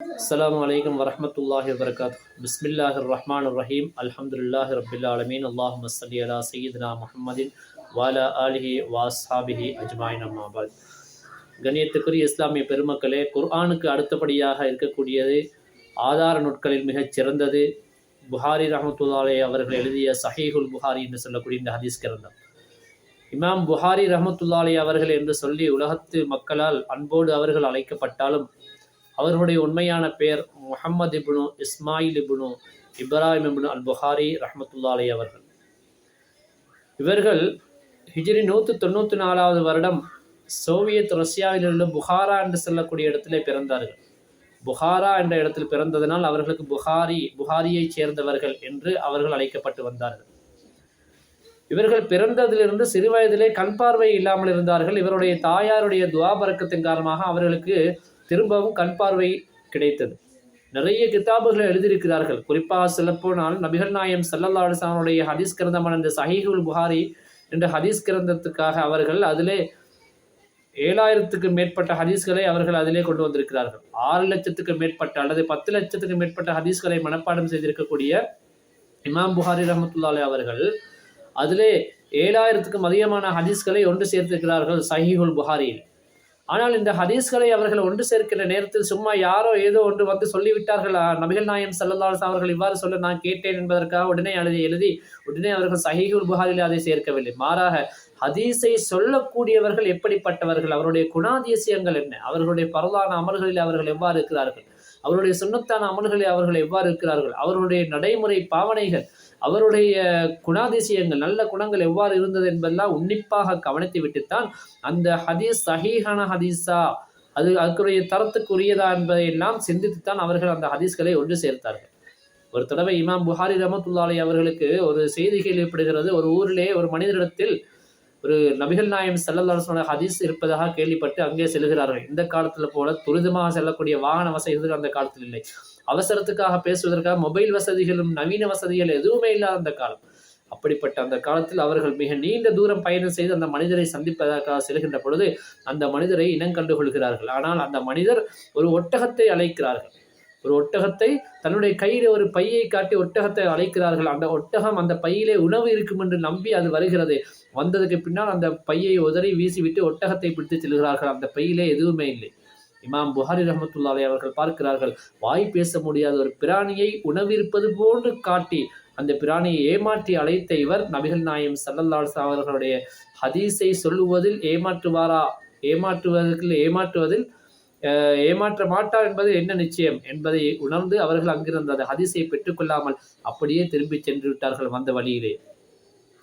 அஸ்லாம் வலைக்கம் வரமத்துல்லாஹி வரகாத் பிஸ்மில்லாஹிர் ரஹ்மான் ரஹீம் அல்ஹம்துல்லாஹி ரபில் ஆலமீன் அல்லாஹும் அலா சயீத்னா முஹம்மதின் வாலா ஆலிஹி வாஸ்ஹாபிஹி அஜ்மாயின் அம்மாபாத் கணியத்துக்குரிய இஸ்லாமிய பெருமக்களே குர்ஆனுக்கு அடுத்தபடியாக இருக்கக்கூடியது ஆதார நூட்களில் மிகச் சிறந்தது. புகாரி ரஹமத்துல்லாலே அவர்கள் எழுதிய சஹீஹுல் புகாரி என்று சொல்லக்கூடிய இந்த ஹதீஸ் கிரந்தம். இமாம் புகாரி ரஹமத்துல்லாலே அவர்கள் என்று சொல்லி உலகத்து மக்களால் அன்போடு அவர்கள் அழைக்கப்பட்டாலும் அவர்களுடைய உண்மையான பெயர் முஹம்மது இப்னு இஸ்மாயில் இப்னு இப்ராஹிம் இப்னு அல் புகாரி ரஹமத்துல்லாலே அவர்கள். இவர்கள் ஹிஜ்ரி நூற்று தொண்ணூற்றி நாலாவது வருடம் சோவியத் ரஷ்யாவிலிருந்து புகாரா என்று சொல்லக்கூடிய இடத்திலே பிறந்தார்கள். புகாரா என்ற இடத்தில் பிறந்ததனால் அவர்களுக்கு புகாரி புகாரியைச் சேர்ந்தவர்கள் என்று அவர்கள் அழைக்கப்பட்டு வந்தார்கள். இவர்கள் பிறந்ததிலிருந்து சிறுவயதிலே கண் பார்வை இல்லாமல் இருந்தார்கள். இவருடைய தாயாருடைய துவாபரக்கத்தின் காரணமாக அவர்களுக்கு திரும்பவும் கண் பார்வை கிடைத்தது. நிறைய கிதாபுகளை எழுதியிருக்கிறார்கள். குறிப்பாக சொல்லப்போனால் நபிகள் நாயம் சல்லல்லா அலிஸ்லாமுடைய ஹதீஸ் கிரந்தமான இந்த சஹீஹுல் புகாரி என்ற ஹதீஸ் கிரந்தத்துக்காக அவர்கள் அதிலே ஏழாயிரத்துக்கு மேற்பட்ட ஹதீஸ்களை அவர்கள் அதிலே கொண்டு வந்திருக்கிறார்கள். ஆறு லட்சத்துக்கு மேற்பட்ட அல்லது பத்து லட்சத்துக்கு மேற்பட்ட ஹதீஸ்களை மனப்பாடம் செய்திருக்கக்கூடிய இமாம் புகாரி ரஹமத்துல்லாலே அவர்கள் அதிலே ஏழாயிரத்துக்கும் அதிகமான ஹதீஸ்களை ஒன்று சேர்த்திருக்கிறார்கள் சஹீஹுல் புகாரியில். ஆனால் இந்த ஹதீஸ்களை அவர்கள் ஒன்று சேர்க்கிற நேரத்தில் சும்மா யாரோ ஏதோ ஒன்று வந்து சொல்லிவிட்டார்களா. நபிகள் நாயம் சல்லல்லாஸ் அவர்கள் இவ்வாறு சொல்ல நான் கேட்டேன் என்பதற்காக உடனே எழுதி எழுதி உடனே அவர்கள் சஹீஹுல் புகாரில் அதை சேர்க்கவில்லை. மாறாக ஹதீஸை சொல்லக்கூடியவர்கள் எப்படிப்பட்டவர்கள்? அவருடைய குணாதிசயங்கள் என்ன? அவர்களுடைய பரவான அமல்களில் அவர்கள் எவ்வாறு இருக்கிறார்கள்? அவருடைய சுண்ணத்தான அமல்களில் அவர்கள் எவ்வாறு இருக்கிறார்கள்? அவர்களுடைய நடைமுறை பாவனைகள் அவருடைய குணாதிசயங்கள் நல்ல குணங்கள் எவ்வாறு இருந்தது என்பதெல்லாம் உன்னிப்பாக கவனித்து விட்டுத்தான் அந்த ஹதீஸ் சஹீஹான ஹதீஸா அது அதுக்குரிய தரத்துக்குரியதா என்பதை எல்லாம் சிந்தித்துத்தான் அவர்கள் அந்த ஹதீஸ்களை ஒன்று சேர்த்தார்கள். ஒரு தடவை இமாம் புகாரி ரமத்துல்லாலை அவர்களுக்கு ஒரு செய்தி கேள்விப்படுகிறது. ஒரு ஊரிலே ஒரு மனிதரிடத்தில் ஒரு நபிகள் நாயம் செல்லல்லாசனோட ஹதீஸ் இருப்பதாக கேள்விப்பட்டு அங்கே செல்கிறார்கள். இந்த காலத்தில் போல துரிதமாக செல்லக்கூடிய வாகன வசதிகள் அந்த காலத்தில் இல்லை. அவசரத்துக்காக பேசுவதற்காக மொபைல் வசதிகளும் நவீன வசதிகள் எதுவுமே இல்லாத அந்த காலம். அப்படிப்பட்ட அந்த காலத்தில் அவர்கள் மிக நீண்ட தூரம் பயணம் செய்து அந்த மனிதரை சந்திப்பதற்காக செல்கின்ற பொழுது அந்த மனிதரை இனம் கண்டுகொள்கிறார்கள் ஆனால் அந்த மனிதர் ஒரு ஒட்டகத்தை அழைக்கிறார்கள். ஒரு ஒட்டகத்தை தன்னுடைய கையில் ஒரு பையை காட்டி ஒட்டகத்தை அழைக்கிறார்கள். அந்த ஒட்டகம் அந்த பையிலே உணவு இருக்கும் என்று நம்பி அது வருகிறது. வந்ததுக்கு பின்னால் அந்த பையை உதறி வீசிவிட்டு ஒட்டகத்தை பிடித்து செல்கிறார்கள். அந்த பையிலே எதுவுமே இல்லை. இமாம் புகாரி ரஹமத்துல்லாலே அவர்கள் பார்க்கிறார்கள் வாய் பேச முடியாத ஒரு பிராணியை உணவிருப்பது போன்று காட்டி அந்த பிராணியை ஏமாற்றி அழைத்த இவர் நபிகள் நாயம் சல்லல்லாஸ் அவர்களுடைய ஹதீஸை சொல்லுவதில் ஏமாற்றுவாரா? ஏமாற்றுவதற்கு ஏமாற்றுவதில் ஏமாற்ற மாட்டார் என்பது என்ன நிச்சயம் என்பதை உணர்ந்து அவர்கள் அங்கிருந்த அந்த ஹதிசை பெற்றுக்கொள்ளாமல் அப்படியே திரும்பி சென்று விட்டார்கள் வந்த வழியிலே.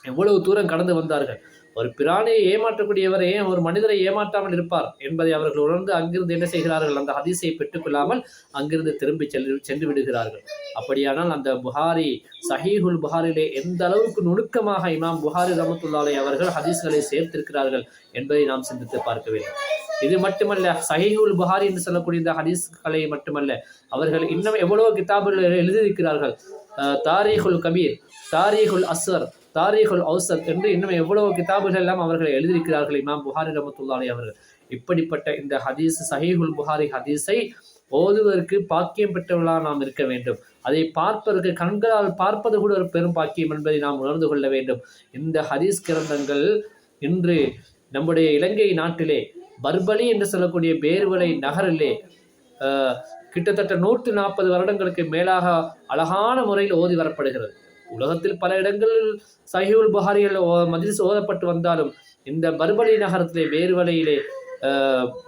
எவ்வளவு தூரம் கடந்து வந்தார்கள். ஒரு பிராணியை ஏமாற்றக்கூடியவர் ஏன் ஒரு மனிதரை ஏமாற்றாமல் இருப்பார் என்பதை அவர்கள் உணர்ந்து அங்கிருந்து என்ன செய்கிறார்கள்? அந்த ஹதீஸை பெற்றுக்கொள்ளாமல் அங்கிருந்து திரும்பி சென்று சென்று விடுகிறார்கள். அப்படியானால் அந்த புகாரி சஹீஹுல் புகாரிலே எந்த அளவுக்கு நுணுக்கமாக இமாம் புகாரி ரமத்துல்லாலை அவர்கள் ஹதீஸ்களை சேர்த்திருக்கிறார்கள் என்பதை நாம் சிந்தித்து பார்க்க வேண்டும். இது மட்டுமல்ல சஹீஹுல் புகாரி என்று சொல்லக்கூடிய இந்த ஹதீஸ்களை மட்டுமல்ல அவர்கள் இன்னும் எவ்வளவு கிதாபுகள் எழுதியிருக்கிறார்கள். தாரீஹுல் கபீர் தாரீஹுல் அஸ்வர் தாரீகுல் அவுசத் என்று இன்னும் எவ்வளவு கிதாபுகள் எல்லாம் அவர்கள் எழுதியிருக்கிறார்கள் இமாம் புகாரி ரமத்துல்லாலே அவர்கள். இப்படிப்பட்ட இந்த ஹதீஸ் சஹீஹுல் புகாரி ஹதீஸை ஓதுவதற்கு பாக்கியம் பெற்றவர்களாக நாம் இருக்க வேண்டும். அதை பார்ப்பதற்கு கண்களால் பார்ப்பது கூட ஒரு பெரும் பாக்கியம் என்பதை நாம் உணர்ந்து கொள்ள வேண்டும். இந்த ஹதீஸ் கிரந்தங்கள் இன்று நம்முடைய இலங்கை நாட்டிலே பர்பலி என்று சொல்லக்கூடிய பேர்வலை நகரிலே கிட்டத்தட்ட நூற்று நாற்பது வருடங்களுக்கு மேலாக அழகான முறையில் ஓதி வரப்படுகிறது. உலகத்தில் பல இடங்களில் சஹிவுல் புகாரிகள் மதில் ஓதப்பட்டு வந்தாலும் இந்த பர்பலி நகரத்திலே வேறுவலையிலே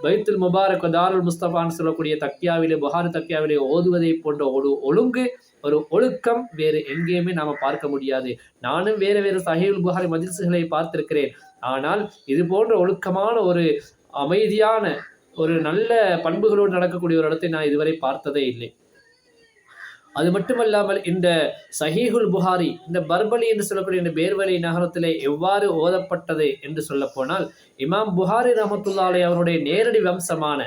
பைத்துல் முபாரக் தாருல் முஸ்தபான்னு சொல்லக்கூடிய தக்கியாவிலே புகாரி தக்கியாவிலே ஓதுவதை போன்ற ஒரு ஒழுங்கு ஒரு ஒழுக்கம் வேறு எங்கேயுமே நாம் பார்க்க முடியாது. நானும் வேறு வேறு சஹிவுல் புகாரி மதில்சுகளை பார்த்திருக்கிறேன். ஆனால் இது போன்ற ஒழுக்கமான ஒரு அமைதியான ஒரு நல்ல பண்புகளோடு நடக்கக்கூடிய ஒரு இடத்தை நான் இதுவரை பார்த்ததே இல்லை. அது மட்டுமல்லாமல் இந்த சஹீஹுல் புகாரி இந்த பர்பலி என்று சொல்லக்கூடிய இந்த பேர்வலி நகரத்திலே எவ்வாறு ஓதப்பட்டது என்று சொல்ல போனால் இமாம் புகாரி ரஹமத்துல்லாலே அவருடைய நேரடி வம்சமான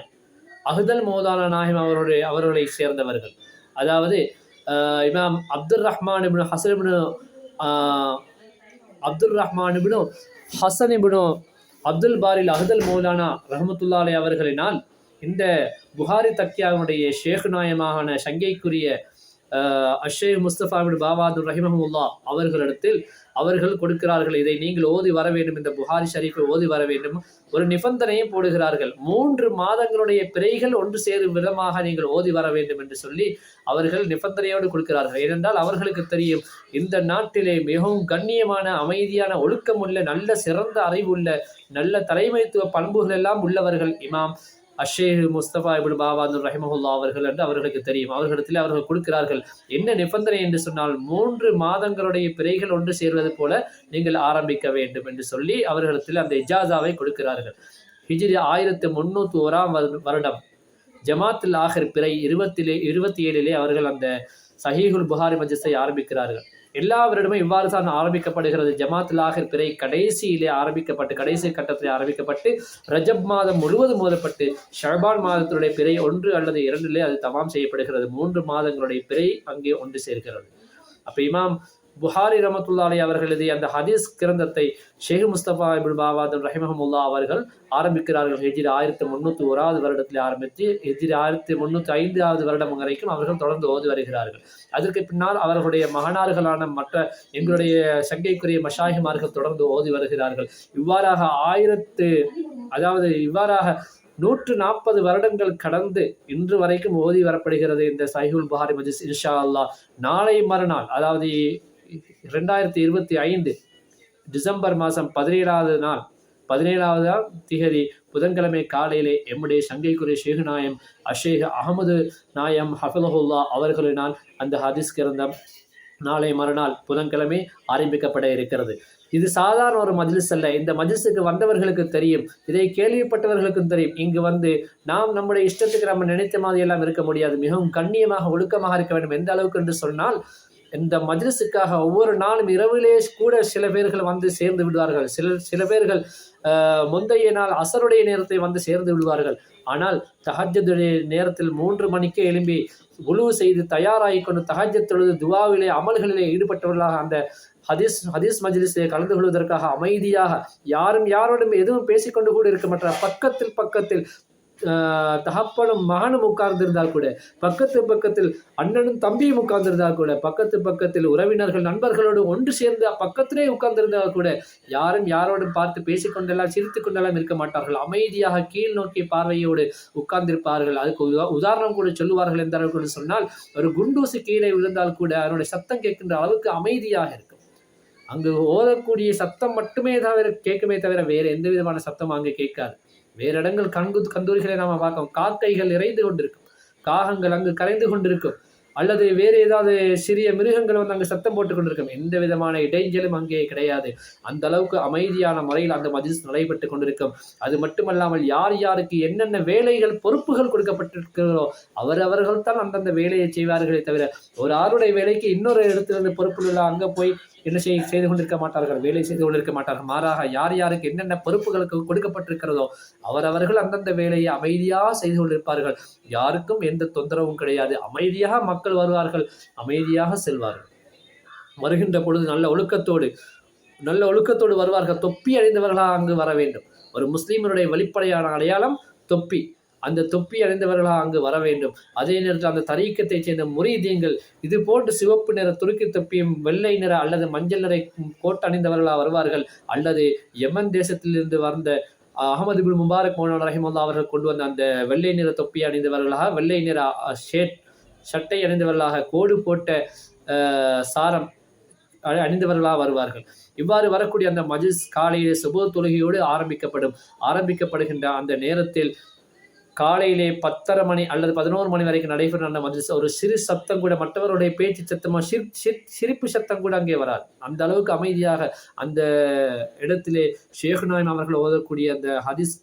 அஹுதல் மோதான நாயம் அவருடைய அவர்களை சேர்ந்தவர்கள். அதாவது இமாம் Abdul Rahman ibn Hasan ibn Abdul Rahman ibn Hasan ibn Abdul பாரில் அஹுதல் மௌலானா ரஹமத்துல்லாலே அவர்களினால் இந்த புகாரி தக்கியாவுடைய ஷேக் நாயமான சங்கைக்குரிய அஷே முஸ்தபாபின் பாபாதுர் ரஹிமஹுல்லா அவர்களிடத்தில் அவர்கள் கொடுக்கிறார்கள். இதை நீங்கள் ஓதி வர வேண்டும். இந்த புகாரி ஷரீஃபை ஓதி வர வேண்டும். ஒரு நிபந்தனையும் போடுகிறார்கள். மூன்று மாதங்களுடைய பிறைகள் ஒன்று சேரும் விதமாக நீங்கள் ஓதி வர வேண்டும் என்று சொல்லி அவர்கள் நிபந்தனையோடு கொடுக்கிறார்கள். ஏனென்றால் அவர்களுக்கு தெரியும் இந்த நாட்டிலே மிகவும் கண்ணியமான அமைதியான ஒழுக்கமுள்ள நல்ல சிறந்த அறிவுள்ள நல்ல தலைமைத்துவ பண்புகள் எல்லாம் உள்ளவர்கள் இமாம். அஷேஹ் முஸ்தபா இபின் பாபாதுர் ரஹிமஹுல்லா அவர்கள் என்று அவர்களுக்கு தெரியும். அவர்களிடத்தில் அவர்கள் கொடுக்கிறார்கள் என்ன நிபந்தனை என்று சொன்னால் மூன்று மாதங்களுடைய பிறைகள் ஒன்று சேர்வது போல நீங்கள் ஆரம்பிக்க வேண்டும் என்று சொல்லி அவர்களிடத்தில் அந்த இஜாசாவை கொடுக்கிறார்கள். ஹிஜ்ரி ஆயிரத்தி முன்னூத்தி ஓராம் வருடம். ஜமாத்தில் ஆகர் பிறை இருபத்திலே இருபத்தி ஏழிலே அவர்கள் அந்த சஹீகுல் புகாரி மஜிஸை ஆரம்பிக்கிறார்கள். எல்லாவரிடமும் இவ்வாறு தான் ஆரம்பிக்கப்படுகிறது. ஜமாத் லாகர் பிறை கடைசியிலே ஆரம்பிக்கப்பட்டு கடைசி கட்டத்தில் ஆரம்பிக்கப்பட்டு ரஜப் மாதம் முழுவதும் மோதப்பட்டு ஷர்பான் மாதத்தினுடைய பிறை ஒன்று அல்லது இரண்டிலே அது தமாம் செய்யப்படுகிறது. மூன்று மாதங்களுடைய பிறை அங்கே ஒன்று சேர்க்கிறது அப்ப இமாம் புகாரி ரமத்துல்லாலி அவர்கள் எழுதிய அந்த ஹதீஸ் கிரந்தத்தை ஷேக் முஸ்தபா இபுல் பாபாதன் ரஹிமஹமுல்லா அவர்கள் ஆரம்பிக்கிறார்கள். ஹெஜிரி ஆயிரத்தி முந்நூற்றி ஓராவது வருடத்தில் ஆரம்பித்து ஹெஜிரி ஆயிரத்தி முந்நூற்றி ஐந்தாவது வருடம் வரைக்கும் அவர்கள் தொடர்ந்து ஓதி வருகிறார்கள். அதற்கு பின்னால் அவர்களுடைய மகனார்களான மற்ற எங்களுடைய சங்கைக்குரிய மஷாஹிமார்கள் தொடர்ந்து ஓதி வருகிறார்கள். இவ்வாறாக ஆயிரத்து அதாவது இவ்வாறாக நூற்று நாற்பது வருடங்கள் கடந்து இன்று வரைக்கும் ஓதி வரப்படுகிறது இந்த சைஹுல் புகாரி மஜிஸ் இன்ஷா அல்லா நாளை மறுநாள் அதாவது ரெண்டாயிரத்தி இருபத்தி ஐந்து டிசம்பர் மாதம் பதினேழாவது நாள் பதினேழாவது திகதி புதன்கிழமை காலையிலே எம்முடைய சங்கைக்குரிய ஷேகு நாயம் அஷேக் அகமது நாயம் ஹஃபலஹுல்லா அவர்களினால் அந்த ஹதீஸ் கிரந்தம் நாளை மறுநாள் புதன்கிழமை ஆரம்பிக்கப்பட இருக்கிறது. இது சாதாரண ஒரு மஜ்லிஸ் அல்ல. இந்த மஜ்லிஸுக்கு வந்தவர்களுக்கு தெரியும். இதை கேள்விப்பட்டவர்களுக்கும் தெரியும். இங்கு வந்து நாம் நம்முடைய இஷ்டத்துக்கு நம்ம நினைத்த மாதிரி எல்லாம் இருக்க முடியாது. மிகவும் கண்ணியமாக ஒழுக்கமாக இருக்க வேண்டும். எந்த அளவுக்கு என்று சொன்னால் இந்த மஜ்லிஸுக்காக ஒவ்வொரு நாளும் இரவிலே கூட சில பேர்கள் வந்து சேர்ந்து விடுவார்கள். சில சில பேர்கள் முந்தைய நாள் அசருடைய நேரத்தை வந்து சேர்ந்து விடுவார்கள். ஆனால் தஹஜத்துடைய நேரத்தில் மூன்று மணிக்கே எழும்பி உழுவு செய்து தயாராகி கொண்டு தஹஜத்தொழுது துவாவிலே அமல்களிலே ஈடுபட்டவர்களாக அந்த ஹதீஸ் ஹதீஸ் மஜ்லிஸிலே கலந்து கொள்வதற்காக அமைதியாக யாரும் யாரோடும் எதுவும் பேசிக்கொண்டு கூட இருக்க மாட்டார். பக்கத்தில் பக்கத்தில் தகப்பனும் மகனும் உட்கார்ந்திருந்தால் கூட பக்கத்து பக்கத்தில் அண்ணனும் தம்பியும் உட்கார்ந்திருந்தால் கூட பக்கத்து பக்கத்தில் உறவினர்கள் நண்பர்களோடு ஒன்று சேர்ந்து பக்கத்திலே உட்கார்ந்திருந்தால் கூட யாரும் யாரோடும் பார்த்து பேசிக்கொண்டெல்லாம் சிரித்து கொண்டெல்லாம் இருக்க மாட்டார்கள். அமைதியாக கீழ் நோக்கிய பார்வையோடு உட்கார்ந்திருப்பார்கள். அதுக்கு உதாரணம் கூட சொல்லுவார்கள் எந்த அளவுக்கு சொன்னால் ஒரு குண்டூசி கீழே விழுந்தால் கூட அதனுடைய சத்தம் கேட்கின்ற அளவுக்கு அமைதியாக இருக்கும். அங்கு ஓதக்கூடிய சத்தம் மட்டுமே தவிர கேட்குமே தவிர வேறு எந்த விதமான சத்தம் அங்கே கேட்காது. வேறு இடங்கள் கண்கு கந்தூரிகளை நாம் பார்க்கும் காக்கைகள் இறைந்து கொண்டிருக்கும். காகங்கள் அங்கு கரைந்து கொண்டிருக்கும். அல்லது வேறு ஏதாவது சிறிய மிருகங்கள் வந்து அங்கே சத்தம் போட்டு கொண்டிருக்கும். எந்த விதமான இடைஞ்சலும் அங்கே கிடையாது. அந்த அளவுக்கு அமைதியான முறையில் அந்த மஜிஸ் நடைபெற்று கொண்டிருக்கும். அது மட்டுமல்லாமல் யார் யாருக்கு என்னென்ன வேலைகள் பொறுப்புகள் கொடுக்கப்பட்டிருக்கிறதோ அவரவர்கள் தான் அந்தந்த வேலையை செய்வார்களே தவிர ஒரு ஆளுடைய வேலைக்கு இன்னொரு இடத்திலிருந்து பொறுப்புகள் அங்கே போய் என்ன செய்ய செய்து கொண்டிருக்க மாட்டார்கள் வேலை செய்து கொண்டிருக்க மாட்டார்கள். மாறாக யார் யாருக்கு என்னென்ன பொறுப்புகளுக்கு கொடுக்கப்பட்டிருக்கிறதோ அவரவர்கள் அந்தந்த வேலையை அமைதியாக செய்து கொண்டிருப்பார்கள். யாருக்கும் எந்த தொந்தரவும் கிடையாது. அமைதியாக மக்கள் வருவார்கள் அமைதியாக செல்வார்கள். வருகின்ற பொழுது நல்ல ஒழுக்கத்தோடு நல்ல ஒழுக்கத்தோடு வருவார்கள். தொப்பி அடைந்தவர்களாக அங்கு வர வேண்டும். ஒரு முஸ்லீமனுடைய வெளிப்படையான அடையாளம் தொப்பி. அந்த தொப்பி அடைந்தவர்களாக அங்கு வர வேண்டும். அதே நேரத்தில் அந்த தரீக்கத்தை சேர்ந்த முறிதீங்கள் இது போன்று சிவப்பு நிற துருக்கி தொப்பியும் வெள்ளை நிற அல்லது மஞ்சள் நிறை கோட் அணிந்தவர்களாக வருவார்கள். அல்லது யமன் தேசத்திலிருந்து வந்த அகமது பின் முபாரக் மோனான் ரஹிமுல்லா அவர்கள் கொண்டு வந்த அந்த வெள்ளை நிற தொப்பி அணிந்தவர்களாக வெள்ளை நிற ஷேட் சட்டை அணிந்தவர்களாக கோடு போட்ட சாரம் அணிந்தவர்களாக வருவார்கள். இவ்வாறு வரக்கூடிய அந்த மஜிஸ் காலையிலே சுப தொழுகையோடு ஆரம்பிக்கப்படும். ஆரம்பிக்கப்படுகின்ற அந்த நேரத்தில் காலையிலே பத்தரை மணி அல்லது பதினோரு மணி வரைக்கும் நடைபெறும் அந்த மஜ்லிஸ். ஒரு சிறு சத்தம் கூட மற்றவருடைய பேச்சு சத்தமாக சிரி சிரிப்பு சத்தம் கூட அங்கே வராது. அந்த அளவுக்கு அமைதியாக அந்த இடத்திலே ஷேக் நாயம் அவர்கள் ஓதக்கூடிய அந்த ஹதீஸ்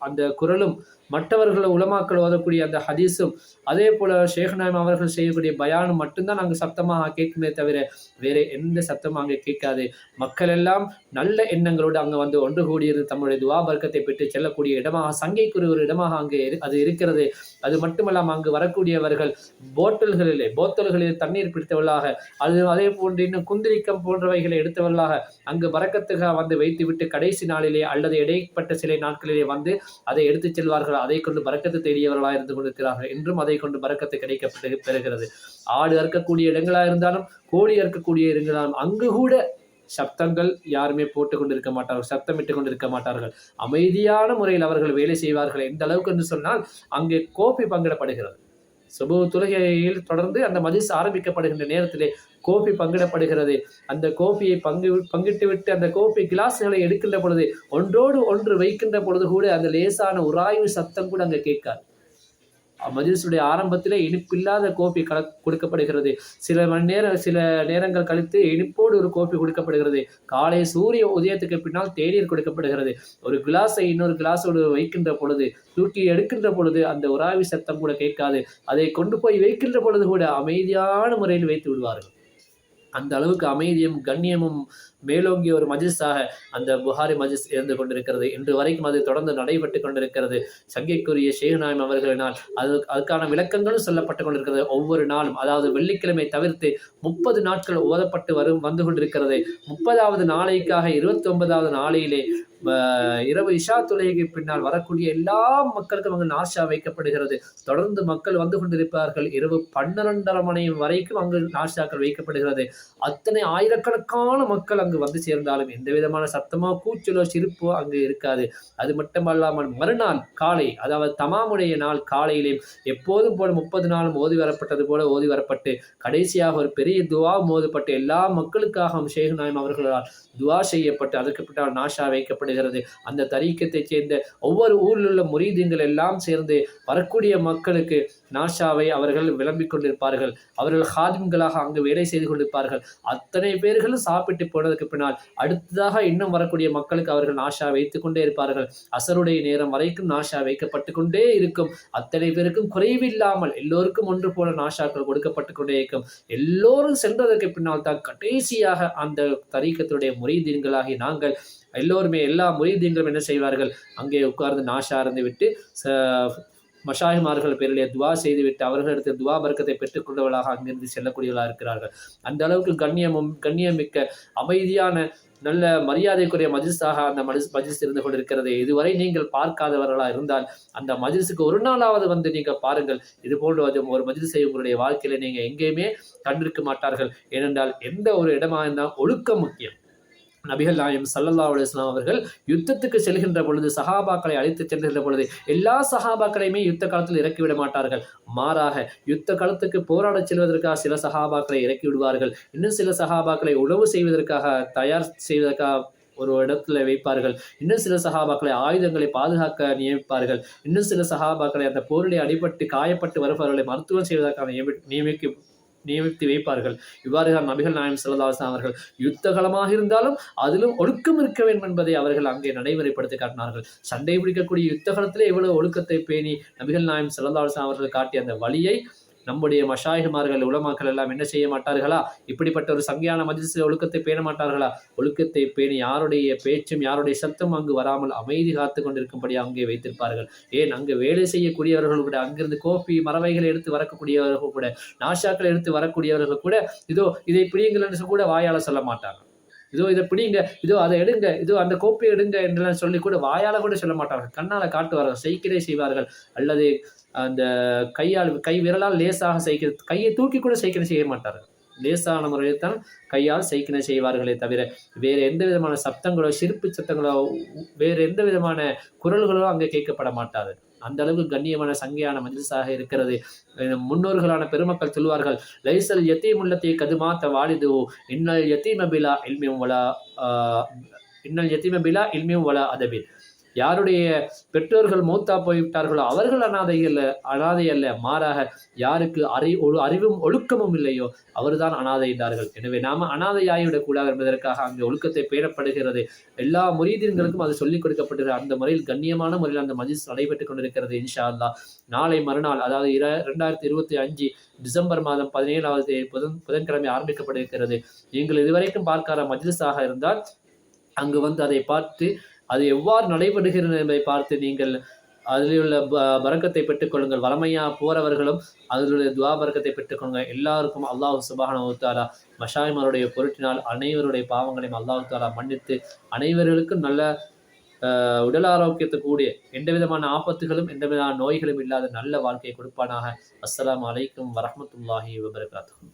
அந்த குரலும் மற்றவர்கள் உலமாக்கள் ஓதக்கூடிய அந்த ஹதீஸும் அதே போல ஷேக்நாயம் அவர்கள் செய்யக்கூடிய பயானும் மட்டும்தான் நாங்கள் சத்தமாக கேட்குமே தவிர வேற எந்த சத்தமும் அங்கே கேட்காது. மக்கள் எல்லாம் நல்ல எண்ணங்களோடு அங்கே வந்து ஒன்று கூடியது தம்முடைய துவா பர்க்கத்தை பெற்று செல்லக்கூடிய இடமாக சங்கைக்குரிய ஒரு இடமாக அங்கே அது இருக்கிறது. அது மட்டுமல்லாமல் அங்கு வரக்கூடியவர்கள் போட்டல்களிலே போத்தல்களில் தண்ணீர் பிடித்தவர்களாக அது அதே போன்று இன்னும் குந்திரிக்கம் போன்றவைகளை எடுத்தவர்களாக அங்கு வரக்கத்துக்காக வந்து வைத்துவிட்டு கடைசி நாளிலே அல்லது இடைப்பட்ட சில நாட்களிலே வந்து அதை எடுத்துச் செல்வார்கள்? அதை கொண்டு பறக்கத்தை தேடியவர்களாக இருந்து கொண்டிருக்கிறார்கள் என்றும் அதை கொண்டு பறக்கத்தை கிடைக்க பெறுகிறது. ஆடு அறுக்கக்கூடிய இடங்களாக இருந்தாலும் கோழி அறுக்கக்கூடிய இடங்களாலும் அங்கு கூட சப்தங்கள் யாருமே போட்டு கொண்டிருக்க மாட்டார்கள் சத்தமிட்டு கொண்டிருக்க மாட்டார்கள். அமைதியான முறையில் அவர்கள் வேலை செய்வார்கள் எந்த அளவுக்கு என்று சொன்னால் அங்கே கோப்பி பங்கிடப்படுகிறது. சுபு தொழுகையில் தொடர்ந்து அந்த மதிசு ஆரம்பிக்கப்படுகின்ற நேரத்திலே கோப்பி பங்கிடப்படுகிறது. அந்த கோப்பியை பங்கு பங்கிட்டு விட்டு அந்த கோப்பி கிளாஸ்களை எடுக்கின்ற பொழுது ஒன்றோடு ஒன்று வைக்கின்ற பொழுது கூட அந்த லேசான உராய்வு சத்தம் கூட அங்கே கேட்காது. மஜிலிசுடைய இனிப்பு இனிப்பில்லாத கோப்பி கல கொடுக்கப்படுகிறது. சில மணி நேரம் சில நேரங்கள் கழித்து இனிப்போடு ஒரு கோப்பி கொடுக்கப்படுகிறது. காலை சூரிய உதயத்துக்கு பின்னால் தேநீர் கொடுக்கப்படுகிறது. ஒரு கிளாஸை இன்னொரு கிளாஸோடு வைக்கின்ற பொழுது தூக்கி எடுக்கின்ற பொழுது அந்த உராவி சத்தம் கூட கேட்காது. அதை கொண்டு போய் வைக்கின்ற பொழுது கூட அமைதியான முறையில் வைத்து விடுவார்கள். அந்த அளவுக்கு அமைதியும் கண்ணியமும் மேலோங்கிய ஒரு மஜிஸாக அந்த புகாரி மஜிஸ் இருந்து கொண்டிருக்கிறது. இன்று வரைக்கும் அது தொடர்ந்து நடைபெற்று கொண்டிருக்கிறது. சங்கைக்குரிய ஷேகுநாயம் அவர்களினால் அது அதுக்கான விளக்கங்களும் சொல்லப்பட்டு கொண்டிருக்கிறது. ஒவ்வொரு நாளும் அதாவது வெள்ளிக்கிழமை தவிர்த்து முப்பது நாட்கள் ஓதப்பட்டு வரும் வந்து கொண்டிருக்கிறது. முப்பதாவது நாளைக்காக இருபத்தி ஒன்பதாவது நாளையிலே இரவு இஷா தொலைக்கு பின்னால் வரக்கூடிய எல்லா மக்களுக்கும் அங்கு நாஷா வைக்கப்படுகிறது. தொடர்ந்து மக்கள் வந்து கொண்டிருப்பார்கள். இரவு பன்னிரண்டரை மணி வரைக்கும் அங்கு நாஷாக்கள் வைக்கப்படுகிறது. அத்தனை ஆயிரக்கணக்கான மக்கள் அங்கு வந்து சேர்ந்தாலும் எந்த விதமான சத்தமோ கூச்சலோ சிரிப்போ அங்கு இருக்காது. அது மட்டுமல்லாமல் மறுநாள் காலை அதாவது தமாமுடைய நாள் காலையிலே எப்போதும் போல முப்பது நாளும் ஓதி வரப்பட்டது போல ஓதி வரப்பட்டு கடைசியாக ஒரு பெரிய துவா மோதப்பட்டு எல்லா மக்களுக்காகவும் ஷேக் நாயம் அவர்களால் துவா செய்யப்பட்டு அதற்கு பின்னால் நாஷா வைக்கப்படுகிறது. அந்த தரீக்கத்தைச் சேர்ந்த ஒவ்வொரு ஊரில் உள்ள முரீதீன்கள் எல்லாம் சேர்ந்து வரக்கூடிய மக்களுக்கு நாஷாவை அவர்கள் விளம்பிக் கொண்டிருப்பார்கள். அவர்கள் ஹாதிம்களாக அங்கு வேலை செய்து கொண்டிருப்பார்கள். அத்தனை பேர்களும் சாப்பிட்டு போனதுக்கு பின்னால் அடுத்ததாக இன்னும் வரக்கூடிய மக்களுக்கு அவர்கள் நாஷா வைத்துக் கொண்டே இருப்பார்கள். அசருடைய நேரம் வரைக்கும் நாஷா வைக்கப்பட்டு கொண்டே இருக்கும். அத்தனை பேருக்கும் குறைவில்லாமல் எல்லோருக்கும் ஒன்று போல நாஷாக்கள் கொடுக்கப்பட்டு கொண்டே இருக்கும். எல்லோரும் சென்றதற்கு பின்னால் தான் கடைசியாக அந்த தரீக்கத்துடைய முறைதீன்களாகி நாங்கள் எல்லோருமே எல்லா முறைதீன்களும் என்ன செய்வார்கள்? அங்கே உட்கார்ந்து நாஷா இருந்து விட்டு மஷாஹிமார்கள் பேரிலே துவா செய்துவிட்டு அவர்களிடத்தில் துவா பர்க்கத்தை பெற்றுக்கொண்டவர்களாக அங்கிருந்து செல்லக்கூடியவர்களாக இருக்கிறார்கள். அந்த அளவுக்கு கண்ணியமும் கண்ணியமிக்க அமைதியான நல்ல மரியாதைக்குரிய மஜிஸாக அந்த மஜிஸ் மஜிஸ் இருந்து கொண்டிருக்கிறது. இதுவரை நீங்கள் பார்க்காதவர்களாக இருந்தால் அந்த மஜிஸுக்கு ஒரு நாளாவது வந்து நீங்கள் பாருங்கள். இது போன்ற ஒரு மஜிஸை உங்களுடைய வாழ்க்கையில் நீங்கள் எங்கேயுமே கண்டிருக்க மாட்டார்கள். ஏனென்றால் எந்த ஒரு இடமா இருந்தால் ஒழுக்கம் முக்கியம். நபிகள் நாயம் சல்லல்லா அலுவலாம் அவர்கள் யுத்தத்துக்கு செல்கின்ற பொழுது சஹாபாக்களை அழைத்து செல்கின்ற பொழுது எல்லா சஹாபாக்களையுமே யுத்த காலத்தில் இறக்கிவிட மாட்டார்கள். மாறாக யுத்த காலத்துக்கு போராடச் செல்வதற்காக சில சஹாபாக்களை இறக்கி விடுவார்கள். இன்னும் சில சஹாபாக்களை உணவு செய்வதற்காக தயார் செய்வதற்காக ஒரு இடத்துல வைப்பார்கள். இன்னும் சில சகாபாக்களை ஆயுதங்களை பாதுகாக்க நியமிப்பார்கள். இன்னும் சில சகாபாக்களை அந்த போரிலே அடிபட்டு காயப்பட்டு வருபவர்களை மருத்துவம் செய்வதற்காக நியமி நியமிக்க நியமித்து வைப்பார்கள். இவ்வாறு நபிகள் நாயம் செல்லதாசன் அவர்கள் யுத்த களமாக இருந்தாலும் அதிலும் ஒழுக்கம் இருக்க வேண்டும் என்பதை அவர்கள் அங்கே நடைமுறைப்படுத்தி காட்டினார்கள். சண்டை பிடிக்கக்கூடிய யுத்த காலத்திலே எவ்வளவு ஒழுக்கத்தை பேணி நபிகள் நாயம் செல்லதாசன் அவர்கள் காட்டிய அந்த வழியை நம்முடைய மஷாயிமார்கள் உலமாக்கள் எல்லாம் என்ன செய்ய மாட்டார்களா? இப்படிப்பட்ட ஒரு சங்கையான மதிசில் ஒழுக்கத்தை பேண மாட்டார்களா? ஒழுக்கத்தை பேணி யாருடைய பேச்சும் யாருடைய சத்தம் அங்கு வராமல் அமைதி காத்து கொண்டிருக்கும்படி அங்கே வைத்திருப்பார்கள். ஏன்? அங்கு வேலை செய்யக்கூடியவர்கள் கூட அங்கிருந்து கோப்பி மரவைகளை எடுத்து வரக்கூடியவர்கள் கூட நாஷாக்களை எடுத்து வரக்கூடியவர்கள் கூட இதோ இதை பிடியுங்கள் என்று கூட வாயால் சொல்ல மாட்டாங்க. இதோ இதை பிடிங்க இதோ அதை எடுங்க இதோ அந்த கோப்பை எடுங்க என்றெல்லாம் சொல்லி கூட வாயால் கூட சொல்ல மாட்டார்கள். கண்ணால் காட்டுவார்கள் செய்கிறே செய்வார்கள். அல்லது அந்த கையால் கை விரலால் லேசாக செய்கிற கையை தூக்கி கூட சைக்கிளை செய்ய மாட்டார்கள். லேசான முறையில் தான் கையால் சைக்கிளை செய்வார்களே தவிர வேறு எந்த விதமான சப்தங்களோ சிரிப்பு சத்தங்களோ வேறு எந்த விதமான குரல்களோ அங்கே கேட்கப்பட மாட்டாது அந்த அளவுக்கு கண்ணியமான சங்கையான மஜிலிஸாக இருக்கிறது. முன்னோர்களான பெருமக்கள் சொல்வார்கள் லைசல் யத்தீமுல்லத்தை கதுமாத்த வாலிது இன்னல் யத்தீமபிலா இல்மியும் வலா இன்னல் யத்தீமபிலா இல்மியும் வலா அதபின். யாருடைய பெற்றோர்கள் மூத்தா போய்விட்டார்களோ அவர்கள் அனாதை அல்ல அனாதை அல்ல. மாறாக யாருக்கு அறி ஒரு அறிவும் ஒழுக்கமும் இல்லையோ அவர்தான் அனாதை என்றார்கள். எனவே நாம அனாதையாகிவிடக் கூடாது என்பதற்காக அங்கே ஒழுக்கத்தை பேணப்படுகிறது. எல்லா முறியீதின்களுக்கும் அது சொல்லிக் கொடுக்கப்படுகிறது. அந்த முறையில் கண்ணியமான முறையில் அந்த மஜிஸ் நடைபெற்றுக் கொண்டிருக்கிறது இன்ஷா அல்லா நாளை மறுநாள் அதாவது இர ரெண்டாயிரத்தி இருபத்தி அஞ்சு டிசம்பர் மாதம் பதினேழாவது புதன் புதன்கிழமை ஆரம்பிக்கப்படுகிறது. நீங்கள் இதுவரைக்கும் பார்க்காத மஜ்லிஸாக இருந்தால் அங்கு வந்து அதை பார்த்து அது எவ்வாறு நடைபெறுகிறது என்பதை பார்த்து நீங்கள் அதில் உள்ள பறக்கத்தை பெற்றுக்கொள்ளுங்கள். வளமையா போறவர்களும் அதிலுள்ள துவா பறக்கத்தை பெற்றுக்கொள்ளுங்கள். எல்லாருக்கும் அல்லாஹ் சுபான தாலா மஷாய்மாருடைய பொருட்டினால் அனைவருடைய பாவங்களையும் அல்லாஹு தாலா மன்னித்து அனைவர்களுக்கும் நல்ல உடல் ஆரோக்கியத்தை கூடிய எந்த விதமான ஆபத்துகளும் எந்த விதமான நோய்களும் இல்லாத நல்ல வாழ்க்கையை கொடுப்பானாக. அஸ்லாம் அலைக்கும் வரமத்துல்லாஹி வபரகாத்துஹு.